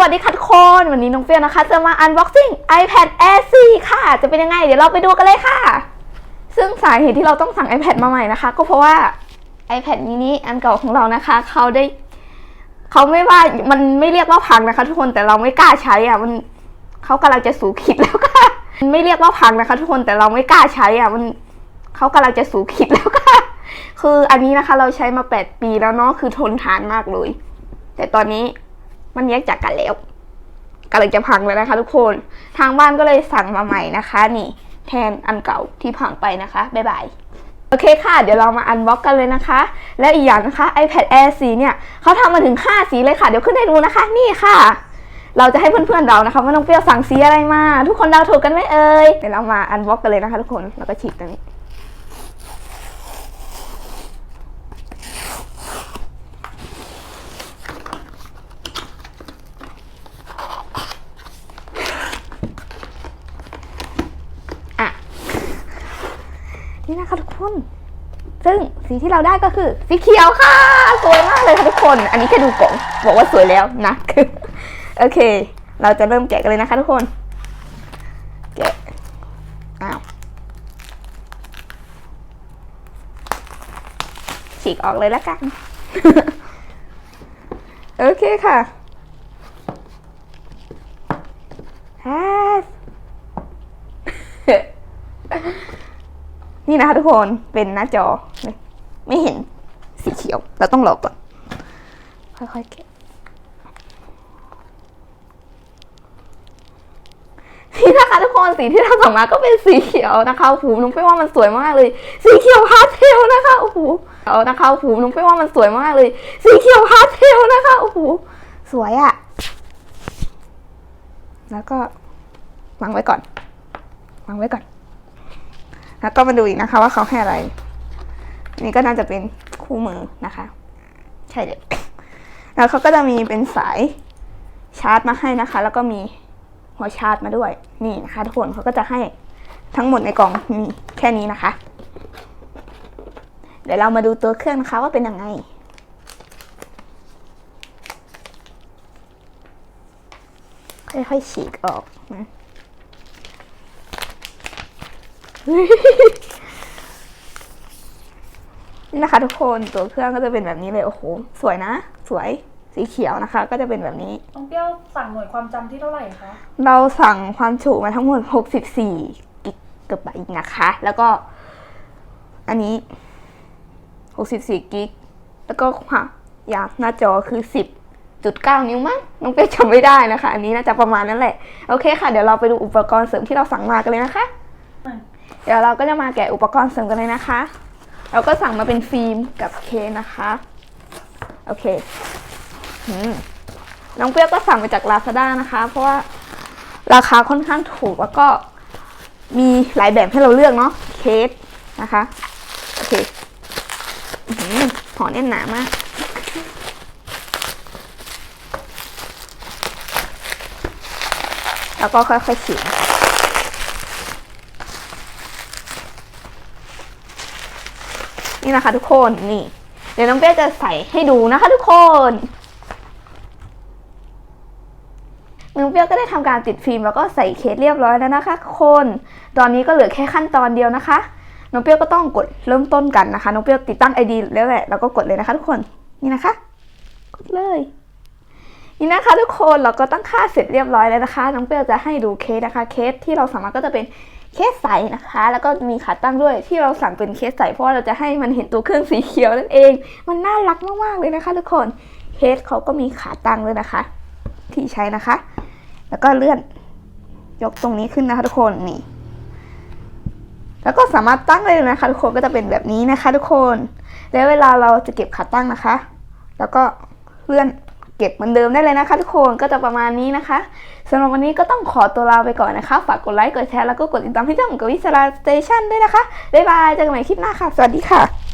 วัสดีค่ะทุกคน วันนี้น้องเฟียวนะคะ จะมา unboxing iPad Air 4 ค่ะ จะเป็นยังไง เดี๋ยวเราไปดูกันเลยค่ะ ซึ่งสาเหตุที่เราต้องสั่ง iPad มาใหม่นะคะ ก็เพราะว่า iPad mini อันเก่าของเรานะคะ เขาได้ เขาไม่ว่ามันไม่เรียกว่าพังนะคะ ทุกคนแต่เราไม่กล้าใช้อะมันเขากำลังจะสูขีดแล้วค่ะมันไม่เรียกว่าพังนะคะ ทุกคนแต่เราไม่กล้าใช้อะมันเขากำลังจะสูขีดแล้วค่ะ คืออันนี้นะคะเราใช้มา 8 ปีแล้วเนาะคือทนทานมากเลย แต่ตอนนี้ มันแยกจากกันแล้วกำลังจะพังแล้วนะคะ ทุกคน ทางบ้านก็เลยสั่งมาใหม่นะคะ นี่ แทนอันเก่าที่พังไปนะคะ บ๊ายบายโอเคค่ะ เดี๋ยวเรามาอันบ็อกกันเลยนะคะ และอีกอย่างนะคะ iPad Air สีเนี่ยเขาทำมาถึง 5 สีเลยค่ะ เดี๋ยวขึ้นให้ดูนะคะ นี่ค่ะ เราจะให้เพื่อนๆเรานะคะว่าน้องเปรี้ยวสั่งสีอะไรมา ทุกคนเดาถูกกันไหมเอ่ย เดี๋ยวเรามาอันบ็อกกันเลยนะคะ ทุกคน แล้วก็ฉีดตรงนี้ นี่นะคะทุกคน ซึ่งสีที่เราได้ก็คือสีเขียวค่ะ สวยมากเลยค่ะทุกคน อันนี้แค่ดูกล่องบอกว่าสวยแล้วนะโอเค เราจะเริ่มแกะกันเลยนะคะทุกคน แกะ อ้าวฉีกออกเลยล้วกัน โอเคค่ะฮ่า นี่นะคะทุกคนเป็นหน้าจอ ไม่เห็นสีเขียว เราต้องหลอก่อน ค่อยๆแกะนี่นะคะทุกคนสีที่เราส่งมาก็เป็นสีเขียวนะคะโอ้โหนุ้งไปว่ามันสวยมากเลย สีเขียวพาสเทลนะคะโอ้โหเอานะคะโอ้โหนุ้งไปว่ามันสวยมากเลย สีเขียวพาสเทลนะคะโอ้โหสวยอะแล้วก็วางไว้ก่อนวางไว้ก่อน แล้วก็มาดูอีกนะคะว่าเขาให้อะไร นี่ก็น่าจะเป็นคู่มือนะคะ ใช่เลยแล้วเขาก็จะมีเป็นสายชาร์จมาให้นะคะ แล้วก็มีหัวชาร์จมาด้วย นี่นะคะทุกคนเขาก็จะให้ทั้งหมดในกล่องมีแค่นี้นะคะ เดี๋ยวเรามาดูตัวเครื่องนะคะว่าเป็นยังไงค่อยๆฉีกออกนะ นี่นะคะ ทุกคนตัวเครื่องก็จะเป็นแบบนี้เลยโอ้โหสวยนะ สวยสีเขียวนะคะ ก็จะเป็นแบบนี้ น้องเปรี้ยวสั่งหน่วยความจำที่เท่าไหร่คะเราสั่งความจุมาทั้งหมด 64 กิกะไบต์นะคะ แล้วก็ อันนี้ 64 กิก แล้วก็ความยาวหน้าจอคือ 10.9 นิ้วมั้ง น้องเปียจำไม่ได้นะคะ อันนี้น่าจะประมาณนั้นแหละ โอเคค่ะ เดี๋ยวเราไปดูอุปกรณ์เสริมที่เราสั่งมากันเลยนะคะ เดี๋ยวเราก็จะมาแกะอุปกรณ์เสริมกันเลยนะคะ เราก็สั่งมาเป็นฟิล์มกับเคสนะคะ โอเคน้องเปรี้ยวก็สั่งมาจาก Lazada นะคะ เพราะว่าราคาค่อนข้างถูกแล้วก็มีหลายแบบให้เราเลือกเนาะเคสนะคะ โอเคอื้อหือห่อแน่นหนามากแล้วก็ค่อยๆฉีดนี่ นะคะ ทุกคนนี่ เดี๋ยวน้องเปี้ยจะใส่ให้ดูนะคะ ทุกคนน้องเปี้ยวก็ได้ทำการติดฟิล์มแล้วก็ใส่เคสเรียบร้อยแล้วนะคะทุกคนตอนนี้ก็เหลือแค่ขั้นตอนเดียวนะคะน้องเปี้ยวก็ต้องกดเริ่มต้นกันนะคะน้องเปี้ยวติดตั้ง ID แล้วแหละแล้วก็กดเลยนะคะ ทุกคนนี่นะคะ กดเลย นี่นะคะ ทุกคนเราก็ตั้งค่าเสร็จเรียบร้อยแล้วนะคะ น้องเปี้ยวจะให้ดูเคสนะคะ เคสที่เราสามารถก็จะเป็น เคสใสนะคะ แล้วก็มีขาตั้งด้วยที่เราสั่งเป็นเคสใสเพราะเราจะให้มันเห็นตัวเครื่องสีเขียวนั่นเอง มันน่ารักมากๆเลยนะคะ ทุกคนเคสเขาก็มีขาตั้งด้วยนะคะ ที่ใช้นะคะ แล้วก็เลื่อนยกตรงนี้ขึ้นนะคะ ทุกคนนี่ แล้วก็สามารถตั้งได้เลยนะคะ ทุกคนก็จะเป็นแบบนี้นะคะ ทุกคน แล้วเวลาเราจะเก็บขาตั้งนะคะ แล้วก็เลื่อน เก็บเหมือนเดิมได้เลยนะคะ ทุกคนก็จะประมาณนี้นะคะสำหรับวันนี้ก็ต้องขอตัวลาไปก่อนนะคะ ฝากกดไลค์กดแชร์แล้วก็กดติดตามให้ช่องกวิศราสเตชันด้วยนะคะบ๊ายบายเจอกันใหม่คลิปหน้าค่ะ สวัสดีค่ะ